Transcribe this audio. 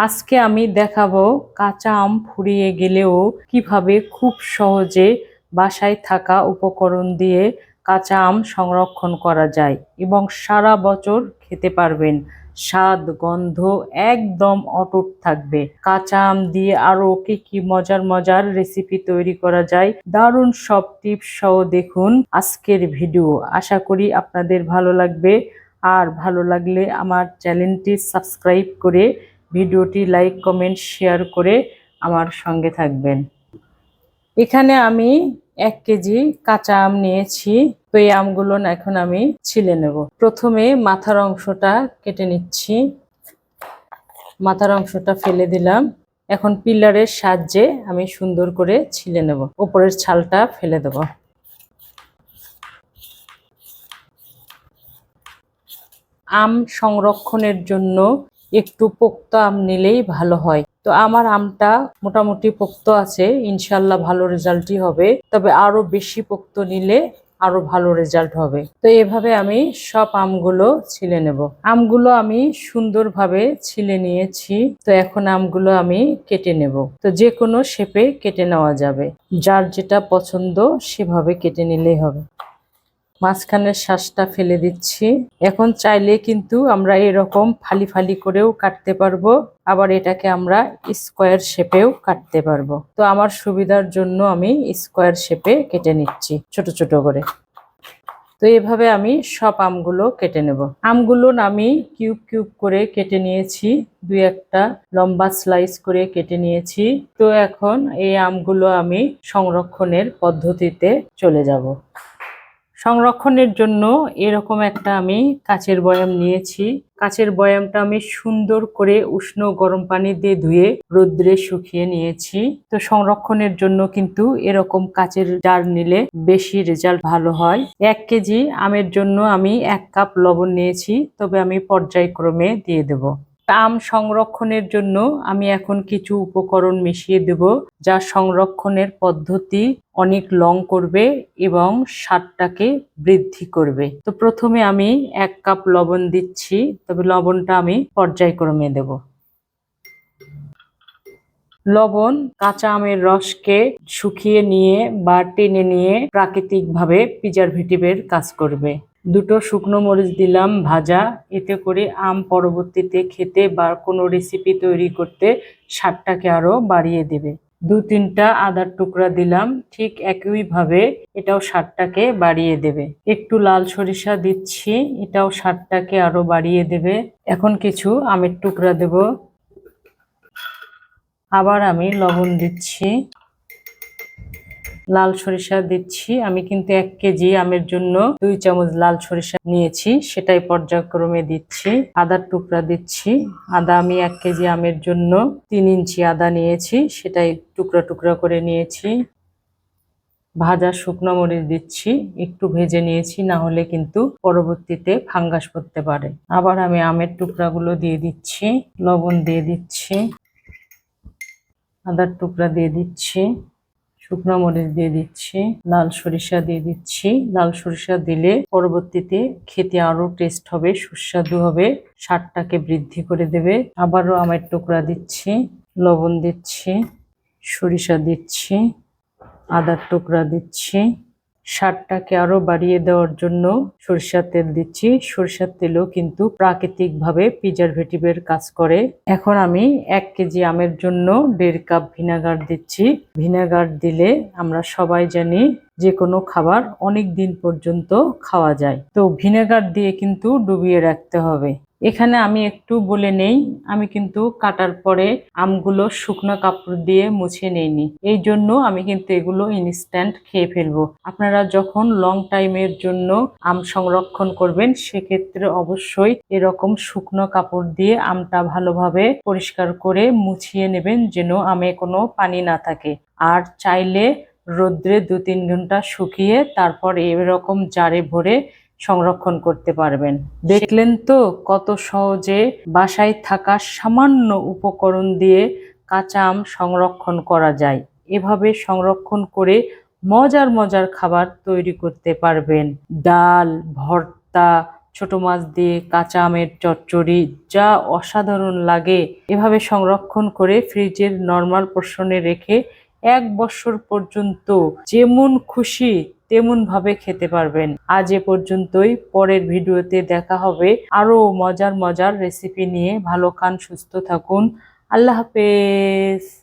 আজকে আমি দেখাবো কাঁচা আম ফুরিয়ে গেলেও কীভাবে খুব সহজে বাসায় থাকা উপকরণ দিয়ে কাঁচা আম সংরক্ষণ করা যায় এবং সারা বছর খেতে পারবেন। স্বাদ, গন্ধ একদম অটুট থাকবে। কাঁচা আম দিয়ে আরও কি কি মজার মজার রেসিপি তৈরি করা যায় দারুণ সব টিপস সহ দেখুন আজকের ভিডিও আশা করি আপনাদের ভালো লাগবে। আর ভালো লাগলে আমার চ্যানেলটি সাবস্ক্রাইব করে ভিডিওটি লাইক, কমেন্ট, শেয়ার করে আমার সঙ্গে থাকবেন। এখানে আমি এক কেজি কাঁচা আম নিয়েছি। তো এই আমগুলো এখন আমি ছিলে নেব। প্রথমে মাথার অংশটা কেটে নিচ্ছি। মাথার অংশটা ফেলে দিলাম। এখন পিলারের সাহায্যে আমি সুন্দর করে ছিলে নেব। উপরের ছালটা ফেলে দেব। আম সংরক্ষণের জন্য একটু পোক্ত আম নিলেই ভালো হয়। তো আমার আমটা মোটামুটি পোক্ত আছে, ইনশাল্লাহ ভালো রেজাল্টই হবে। তবে আরও বেশি পোক্ত নিলে আরও ভালো রেজাল্ট হবে। তো এভাবে আমি সব আমগুলো ছিলে নেব। আমগুলো আমি সুন্দরভাবে ছিলে নিয়েছি। তো এখন আমগুলো আমি কেটে নেব। তো যে কোনো শেপে কেটে নেওয়া যাবে। যার যেটা পছন্দ সেভাবে কেটে নিলেই হবে। মাঝখানের শ্বাসটা ফেলে দিচ্ছি। এখন চাইলে কিন্তু আমরা এরকম ফালি ফালি করেও কাটতে পারব। আবার এটাকে আমরা স্কোয়ার শেপেও কাটতে পারব। তো আমার সুবিধার জন্য আমি স্কোয়ার শেপে কেটে নিচ্ছি, ছোট ছোট করে। তো এভাবে আমি সব আমগুলো কেটে নেব। আমগুলো আমি কিউব কিউব করে কেটে নিয়েছি দুই একটা লম্বা স্লাইস করে কেটে নিয়েছি। তো এখন এই আমগুলো আমি সংরক্ষণের পদ্ধতিতে চলে যাব। সংরক্ষণের জন্য এরকম একটা আমি কাচের বয়াম নিয়েছি। কাচের বয়ামটা আমি সুন্দর করে উষ্ণ গরম পানি দিয়ে ধুয়ে রোদ্রে শুকিয়ে নিয়েছি। তো সংরক্ষণের জন্য কিন্তু এরকম কাচের জার নিলে বেশি রেজাল্ট ভালো হয়। এক কেজি আমের জন্য আমি এক কাপ লবণ নিয়েছি, তবে আমি পর্যায়ক্রমে দিয়ে দেব। আম সংরক্ষণের জন্য আমি এখন কিছু উপকরণ মিশিয়ে দেব, যা সংরক্ষণের পদ্ধতি অনেক লং করবে এবং স্বাদটাকে বৃদ্ধি করবে। তো প্রথমে আমি এক কাপ লবণ দিচ্ছি, তবে লবণটা আমি পর্যায়ক্রমে দেব। লবণ কাঁচা আমের রসকে শুকিয়ে নিয়ে বা টেনে নিয়ে প্রাকৃতিকভাবে প্রিজারভেটিভের কাজ করবে। দুটো শুকনো মরিচ দিলাম ভাজা। এতে করে আম পরবর্তীতে খেতে বা কোনো রেসিপি তৈরি করতে স্বাদটাকে আরও বাড়িয়ে দেবে। দু তিনটা আদার টুকরা দিলাম, ঠিক একইভাবে এটাও স্বাদটাকে বাড়িয়ে দেবে। একটু লাল সরিষা দিচ্ছি, এটাও স্বাদটাকে আরও বাড়িয়ে দেবে। এখন কিছু আমের টুকরা দেব। আবার আমি লবণ দিচ্ছি। লাল সরিষা দিচ্ছি। আমি কিন্তু এক কেজি আমের জন্য দুই চামচ লাল সরিষা নিয়েছি। সেটাই পর্যায়ক্রমে দিচ্ছি। আদার টুকরা দিচ্ছি। আদা আমি এক কেজি আমের জন্য তিন ইঞ্চি আদা নিয়েছি। সেটাই টুকরা টুকরা করে নিয়েছি। ভাজা শুকনো মরিচ দিচ্ছি। একটু ভেজে নিয়েছি, না হলে কিন্তু পরবর্তীতে ফাঙ্গাস করতে পারে। আবার আমি আমের টুকরাগুলো দিয়ে দিচ্ছি। লবণ দিয়ে দিচ্ছি। আদার টুকরা দিয়ে দিচ্ছি। শুকনো মরিচ দিয়ে দিচ্ছি, লাল সরিষা দিয়ে দিচ্ছি। লাল সরিষা দিলে পরবর্তীতে খেতে আরও টেস্ট হবে, সুস্বাদু হবে, স্বাদটাকে বৃদ্ধি করে দেবে। আবারও আমের টুকরা দিচ্ছি, লবণ দিচ্ছি, সরিষা দিচ্ছি, আদার টুকরা দিচ্ছি। স্বাদটাকে আরও বাড়িয়ে দেওয়ার জন্য সরিষার তেল দিচ্ছি। সরিষার তেলও কিন্তু প্রাকৃতিকভাবে প্রিজারভেটিভের কাজ করে। এখন আমি এক কেজি আমের জন্য দেড় কাপ ভিনেগার দিচ্ছি। ভিনেগার দিলে আমরা সবাই জানি যে কোনো খাবার অনেক দিন পর্যন্ত খাওয়া যায়। তো ভিনেগার দিয়ে কিন্তু ডুবিয়ে রাখতে হবে। এখানে আমি একটু বলে নেই, আমি কিন্তু কাটার পরে আমগুলো শুকনো কাপড় দিয়ে মুছে নেইনি। এই জন্য আমি কিন্তু এগুলো ইনস্ট্যান্ট খেয়ে ফেলব। আপনারা যখন লং টাইমের জন্য আম সংরক্ষণ করবেন, সেক্ষেত্রে অবশ্যই এরকম শুকনো কাপড় দিয়ে আমটা ভালোভাবে পরিষ্কার করে মুছিয়ে নেবেন, যেন আমে কোনো পানি না থাকে। আর চাইলে রোদ্রে দু তিন ঘণ্টা শুকিয়ে তারপর এরকম জারে ভরে সংরক্ষণ করতে পারবেন। দেখলেন তো কত সহজে বাসায় থাকা সামান্য উপকরণ দিয়ে কাঁচা আম সংরক্ষণ করা যায়। এভাবে সংরক্ষণ করে মজার মজার খাবার তৈরি করতে পারবেন। ডাল, ভর্তা, ছোট মাছ দিয়ে কাঁচা আমের চচ্চড়ি, যা অসাধারণ লাগে। এভাবে সংরক্ষণ করে ফ্রিজের নর্মাল পোর্শনে রেখে এক বছর পর্যন্ত যেমন খুশি তেমন ভাবে খেতে পারবেন। আজ এ পর্যন্তই। পরের ভিডিওতে দেখা হবে আরও মজার মজার রেসিপি নিয়ে। ভালো খান, সুস্থ থাকুন। আল্লাহ হাফেজ।